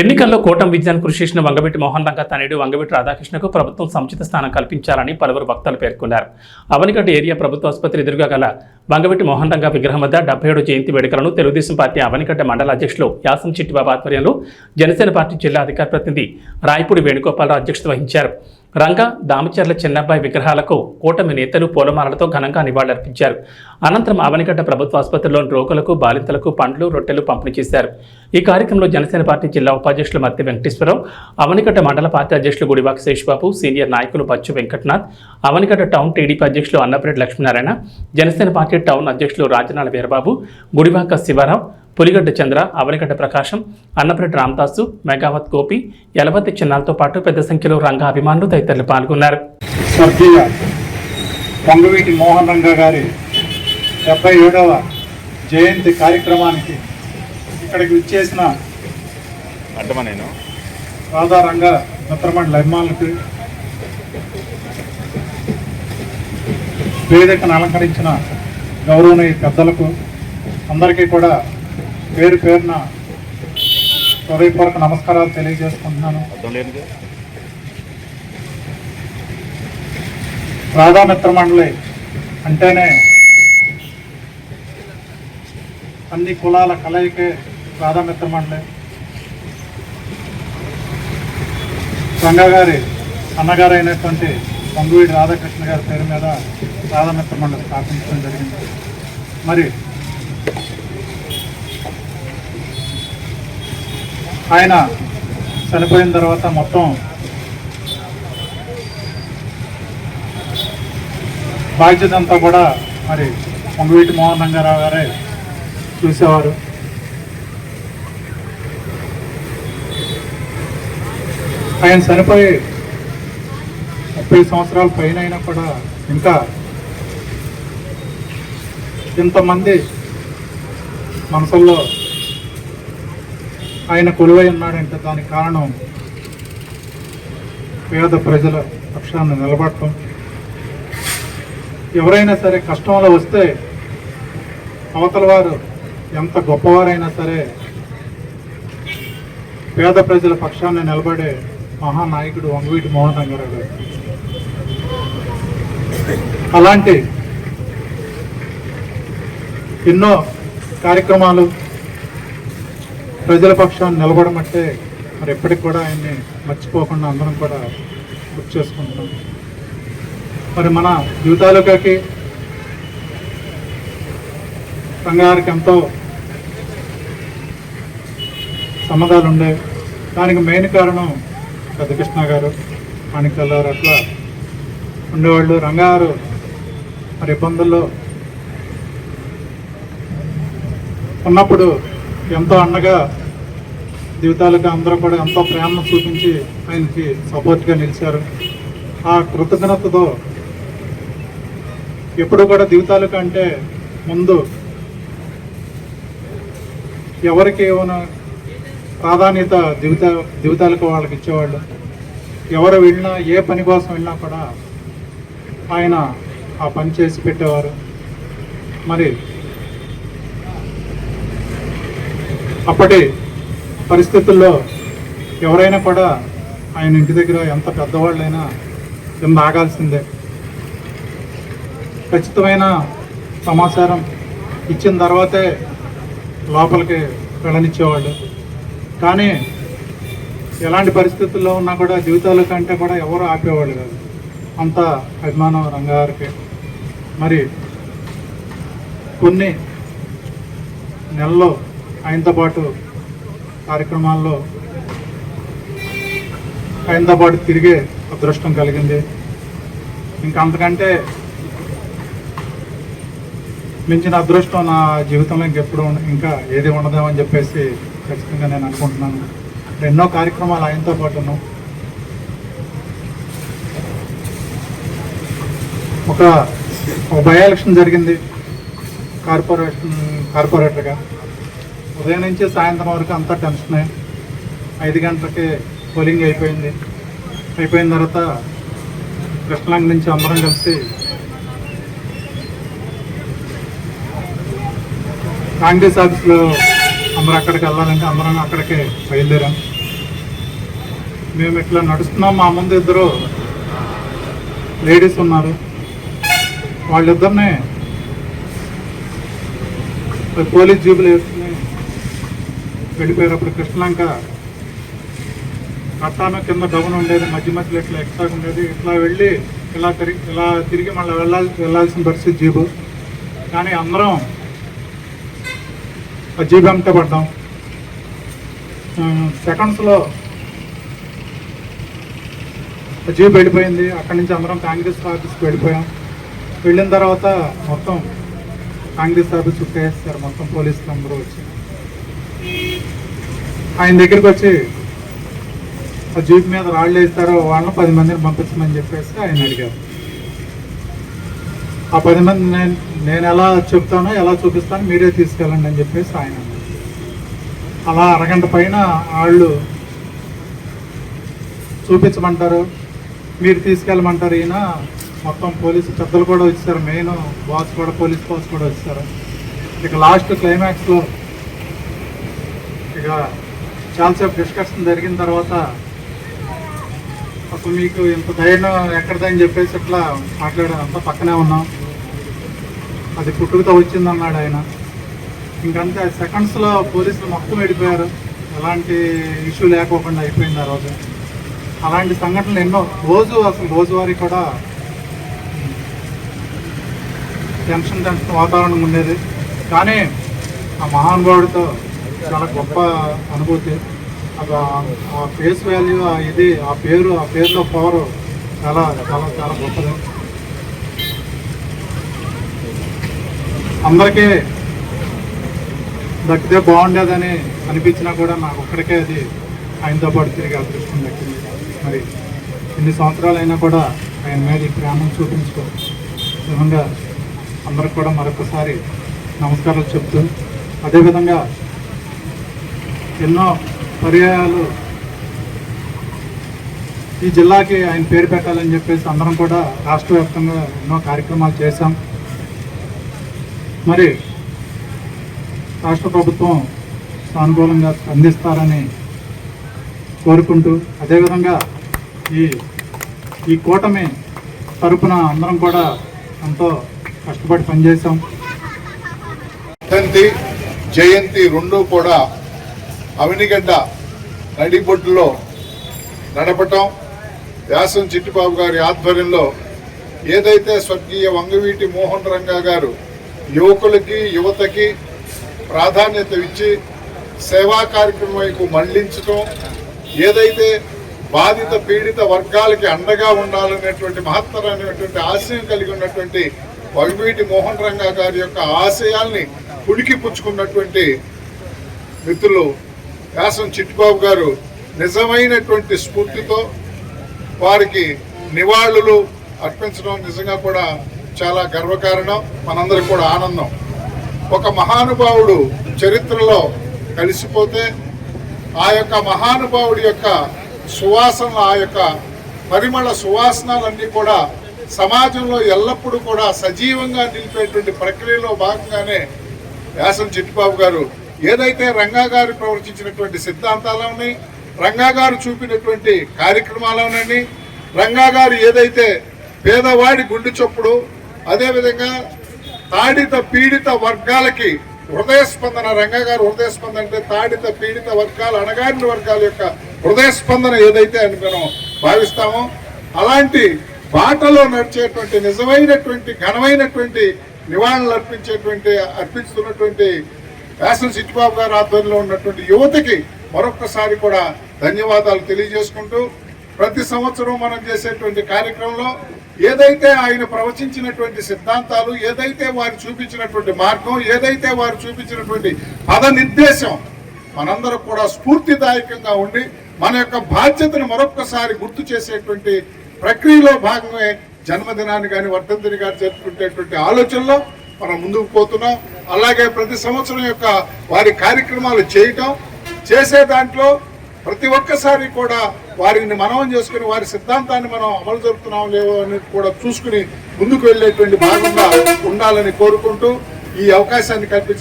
ఎన్నికల్లో కూటమి విజయాన్ని కృషి చేసిన వంగవీటి మోహన్ రంగ వంగవీటి రాధాకృష్ణకు ప్రభుత్వం సముచిత స్థానం కల్పించాలని పలువురు వక్తలు పేర్కొన్నారు. అవనిగడ్డ ఏరియా ప్రభుత్వ ఆసుపత్రి ఎదురుగా గల వంగవీటి మోహన్ రంగ విగ్రహం వద్ద డెబ్బై ఏడు జయంతి వేడుకలను తెలుగుదేశం పార్టీ అవనిగడ్డ మండల అధ్యక్షులు యాసం చిట్టిబాబు ఆధ్వర్యంలో జనసేన పార్టీ జిల్లా అధికార ప్రతినిధి రాయపూడి వేణుగోపాలరావు అధ్యక్షత వహించారు. రంగ దామచర్ల చిన్నబ్బాయి విగ్రహాలకు కూటమి నేతలు పూలమాలలతో ఘనంగా నివాళులర్పించారు. అనంతరం ఆవనిగడ్డ ప్రభుత్వ ఆసుపత్రిలోని రోగులకు బాలింతలకు పండ్లు రొట్టెలు పంపిణీ చేశారు. ఈ కార్యక్రమంలో జనసేన పార్టీ జిల్లా ఉపాధ్యక్షులు మత్తి వెంకటేశ్వరరావు అవనిగడ్డ మండల పార్టీ అధ్యక్షులు గుడివాక శేషబాబు సీనియర్ నాయకులు బచ్చు వెంకటనాథ్ అవనిగడ్డ టౌన్ టీడీపీ అధ్యక్షులు అన్నపరెడ్డి లక్ష్మీనారాయణ జనసేన పార్టీ టౌన్ అధ్యక్షులు రాజనాల వీరబాబు గుడివాక శివరావు పులిగడ్డ చంద్ర అవనిగడ్డ ప్రకాశం అన్నపరెడ్డి రామదాసు మెగావత్ గోపి యలవతి చిన్నాలతో పాటు పెద్ద సంఖ్యలో రంగ అభిమానులు తదితరులు పాల్గొన్నారు. స్వర్గీయ పొంగవీటి మోహన్ రంగ గారి డెబ్బై ఏడవ జయంతి కార్యక్రమానికి ఇక్కడికి విచ్చేసిన అడ్డమా నేను? రాధారంగ మిత్రమండలి అభిమానులకు వేదికను అలంకరించిన గౌరవనీయ పెద్దలకు అందరికీ కూడా పేరు పేరున హృదయపూర్వక నమస్కారాలు తెలియజేసుకుంటున్నాను. రాధామిత్ర మండలి అంటేనే అన్ని కులాల కలయికే రాధామిత్ర మండలి. రంగా గారి అన్నగారు అయినటువంటి పొంగువీడి రాధాకృష్ణ గారి పేరు మీద రాధామిత్ర మండలి స్థాపించడం జరిగింది. మరి ఆయన చనిపోయిన తర్వాత మొత్తం బాధ్యత అంతా కూడా మరి పొంగవీటి మోహన్ రంగారావు గారే చూసేవారు. ఆయన చనిపోయి ముప్పై సంవత్సరాల పైన అయినా కూడా ఇంకా ఇంతమంది మనసుల్లో ఆయన కొలువై ఉన్నాడంటే. దానికి కారణం పేద ప్రజల పక్షాన్ని నిలబడటం. ఎవరైనా సరే కష్టంలో వస్తే అవతల వారు ఎంత గొప్పవారైనా సరే పేద ప్రజల పక్షాన్ని నిలబడే మహానాయకుడు వంగవీటి మోహన్ రంగారావు గారు. అలాంటి ఎన్నో కార్యక్రమాలు ప్రజల పక్షాన్ని నిలబడమంటే మరి ఎప్పటికి కూడా ఆయన్ని మర్చిపోకుండా అందరం కూడా గుర్తు చేసుకుంటున్నాం. మరి మన జీవితాలకి రంగారికి ఎంతో సంబంధాలు ఉండే దానికి మెయిన్ కారణం పెద్దకృష్ణ గారు మాణికల్లారు అట్లా ఉండేవాళ్ళు. రంగారు మరి ఇబ్బందుల్లో ఉన్నప్పుడు ఎంతో అండగా జీవితాలకు అందరూ కూడా ఎంతో ప్రేమను చూపించి ఆయనకి సపోర్ట్గా నిలిచారు. ఆ కృతజ్ఞతతో ఎప్పుడు కూడా జీవితాలు కంటే ముందు ఎవరికి ఏమైనా ప్రాధాన్యత జీవిత జీవితాలకు వాళ్ళకి ఇచ్చేవాళ్ళు. ఎవరు వెళ్ళినా ఏ పని కోసం వెళ్ళినా కూడా ఆయన ఆ పని చేసి పెట్టేవారు. మరి అప్పటి పరిస్థితుల్లో ఎవరైనా కూడా ఆయన ఇంటి దగ్గర ఎంత పెద్దవాళ్ళైనా కింద ఆగాల్సిందే. ఖచ్చితమైన సమాచారం ఇచ్చిన తర్వాతే లోపలికి వెళ్ళనిచ్చేవాళ్ళు. కానీ ఎలాంటి పరిస్థితుల్లో ఉన్నా కూడా జీవితాల కంటే కూడా ఎవరు ఆపేవాళ్ళు కాదు. అంత అభిమానం రంగారికి. మరి కొన్ని నెలలో ఆయనతో పాటు కార్యక్రమాల్లో ఆయనతో పాటు తిరిగే అదృష్టం కలిగింది. ఇంకా అంతకంటే మించిన అదృష్టం నా జీవితంలో ఇంకెప్పుడు ఇంకా ఏది ఉండదేమో అని చెప్పేసి ఖచ్చితంగా నేను అనుకుంటున్నాను. ఎన్నో కార్యక్రమాలు ఆయనతో పాటు ఒక ఒక బై ఎలక్షన్ జరిగింది. కార్పొరేషన్ కార్పొరేటర్గా. ఉదయం నుంచి సాయంత్రం వరకు అంతా టెన్షనే. ఐదు గంటలకి పోలింగ్ అయిపోయింది. అయిపోయిన తర్వాత కృష్ణలంగ నుంచి అందరం కలిసి కాంగ్రెస్ ఆఫీస్లో అందరూ అక్కడికి వెళ్ళాలంటే అందరం అక్కడికే బయలుదేరాం. మేము ఇట్లా నడుస్తున్నాం. మా ముందు ఇద్దరు లేడీస్ ఉన్నారు. వాళ్ళిద్దరిని పోలీస్ జీబులు వేసుకుని వెళ్ళిపోయేటప్పుడు కృష్ణలంక కట్టాను కింద డౌన్ ఉండేది మధ్య మధ్యలో ఇట్లా ఎక్స్ట్రా ఉండేది. ఇట్లా వెళ్ళి ఇలా తిరిగి ఇలా తిరిగి మళ్ళీ వెళ్ళాలి వెళ్ళాల్సిన పరిస్థితి జీబు. కానీ అందరం ఆ జీబు వెంట పడ్డాం. సెకండ్స్లో జీబు వెళ్ళిపోయింది. అక్కడి నుంచి అందరం కాంగ్రెస్ ఆఫీస్కి వెళ్ళిపోయాం. వెళ్ళిన తర్వాత మొత్తం కాంగ్రెస్ ఆఫీస్ చుట్టేస్తారు మొత్తం పోలీసులు అందరూ వచ్చి. ఆయన దగ్గరికి వచ్చి ఆ జీప్ మీద రాళ్ళు వేస్తారో వాళ్ళని పది మందిని పంపించమని చెప్పేసి ఆయన అడిగారు. ఆ పది మంది నేను నేను ఎలా చెప్తానో ఎలా చూపిస్తానో మీరే తీసుకెళ్ళండి అని చెప్పేసి ఆయన అలా అరగంట పైన వాళ్ళు చూపించమంటారు మీరు తీసుకెళ్ళమంటారు. ఈయన మొత్తం పోలీసు పెద్దలు కూడా వచ్చారు. మెయిన్ బాస్ కూడా పోలీస్ బాస్ కూడా వచ్చారు. ఇక లాస్ట్ క్లైమాక్స్లో ఇక చాలాసేపు డిస్కషన్ జరిగిన తర్వాత అసలు మీకు ఇంత ధైర్యం ఎక్కడదని చెప్పేసి ఇట్లా మాట్లాడారు అంతా పక్కనే ఉన్నాం. అది పుట్టుకతో వచ్చిందన్నాడు ఆయన. ఇంకంతే సెకండ్స్లో పోలీసులు మొత్తం వెళ్ళిపోయారు ఎలాంటి ఇష్యూ లేకోకుండా అయిపోయింది ఆ రోజు. అలాంటి సంఘటనలు ఎన్నో. రోజు అసలు రోజువారీ కూడా టెన్షన్ టెన్షన్ వాతావరణం ఉండేది. కానీ ఆ మహానుభావుడితో చాలా గొప్ప అనుభూతి. ఆ- ఫేస్ వాల్యూ ఆ ఇది ఆ పేరు ఆ పేరులో పవర్ చాలా చాలా చాలా గొప్పది. అందరికీ దక్కితే బాగుండేదని అనిపించినా కూడా నాకు ఒక్కడికే అది ఆయనతో పాటు తిరిగి అదృష్టం దక్కింది. మరి ఇన్ని సంవత్సరాలైనా కూడా ఆయన మీద ఈ ప్రేమను చూపించుకో నిజంగా అందరికి కూడా మరొకసారి నమస్కారాలు చెప్తూ అదేవిధంగా ఎన్నో పర్యాయాలు ఈ జిల్లాకి ఆయన పేరు పెట్టాలని చెప్పేసి అందరం కూడా రాష్ట్ర వ్యాప్తంగా ఎన్నో కార్యక్రమాలు చేశాం. మరి రాష్ట్ర ప్రభుత్వం సానుకూలంగా స్పందిస్తారని కోరుకుంటూ అదేవిధంగా ఈ ఈ కూటమి తరపున అందరం కూడా ఎంతో కష్టపడి పనిచేశాం. జయంతి రెండు కూడా అవినిగడ్డ నడిబొడ్డులో నడపటం వ్యాసం చిట్టిబాబు గారి ఆధ్వర్యంలో ఏదైతే స్వర్గీయ వంగవీటి మోహన్ రంగా గారు యువకులకి యువతకి ప్రాధాన్యత ఇచ్చి సేవా కార్యక్రమం వైపు మళ్ళించటం ఏదైతే బాధిత పీడిత వర్గాలకి అండగా ఉండాలనేటువంటి మహత్తరమైనటువంటి ఆశయం కలిగి ఉన్నటువంటి వంగవీటి మోహన్ రంగా గారి యొక్క ఆశయాల్ని పుడికి పుచ్చుకున్నటువంటి మిత్రులు వ్యాసం చిట్టిబాబు గారు నిజమైనటువంటి స్ఫూర్తితో వారికి నివాళులు అర్పించడం నిజంగా కూడా చాలా గర్వకారణం మనందరికి కూడా ఆనందం. ఒక మహానుభావుడు చరిత్రలో కలిసిపోతే ఆ యొక్క మహానుభావుడి యొక్క సువాసన ఆ యొక్క పరిమళ సువాసనలన్నీ కూడా సమాజంలో ఎల్లప్పుడూ కూడా సజీవంగా నిలిపేటువంటి ప్రక్రియలో భాగంగానే వ్యాసం చిట్టిబాబు గారు ఏదైతే రంగా గారు ప్రవర్తించినటువంటి సిద్ధాంతాలని రంగా గారు చూపినటువంటి కార్యక్రమాలనండి రంగా గారు ఏదైతే పేదవాడి గుండె చొప్పుడు అదేవిధంగా తాడిత పీడిత వర్గాలకి హృదయ స్పందన రంగా గారు హృదయ స్పందన అంటే తాడిత పీడిత వర్గాలు అణగారిన వర్గాల యొక్క హృదయ స్పందన ఏదైతే అని మనం భావిస్తామో అలాంటి బాటలో నడిచేటువంటి నిజమైనటువంటి ఘనమైనటువంటి నివాళులు అర్పించేటువంటి అర్పిస్తున్నటువంటి వ్యాసం సిట్టిబాబు గారి ఆధ్వర్యంలో ఉన్నటువంటి యువతకి మరొక్కసారి కూడా ధన్యవాదాలు తెలియజేసుకుంటూ ప్రతి సంవత్సరం మనం చేసేటువంటి కార్యక్రమంలో ఏదైతే ఆయన ప్రవచించినటువంటి సిద్ధాంతాలు ఏదైతే వారు చూపించినటువంటి మార్గం ఏదైతే వారు చూపించినటువంటి పద నిర్దేశం మనందరం కూడా స్ఫూర్తిదాయకంగా ఉండి మన యొక్క బాధ్యతను మరొక్కసారి గుర్తు చేసేటువంటి ప్రక్రియలో భాగమే జన్మదినాన్ని కానీ వర్ధంతిని కానీ జరుపుకునేటువంటి ఆలోచనలో మనం ముందుకు పోతున్నాం. అలాగే ప్రతి సంవత్సరం యొక్క వారి కార్యక్రమాలు చేయటం చేసే దాంట్లో ప్రతి ఒక్కసారి కూడా వారిని మనవం చేసుకుని వారి సిద్ధాంతాన్ని మనం అమలు జరుపుతున్నాం లేవో అని కూడా చూసుకుని ముందుకు వెళ్ళేటువంటి భాగంగా ఉండాలని కోరుకుంటూ ఈ అవకాశాన్ని కల్పించిన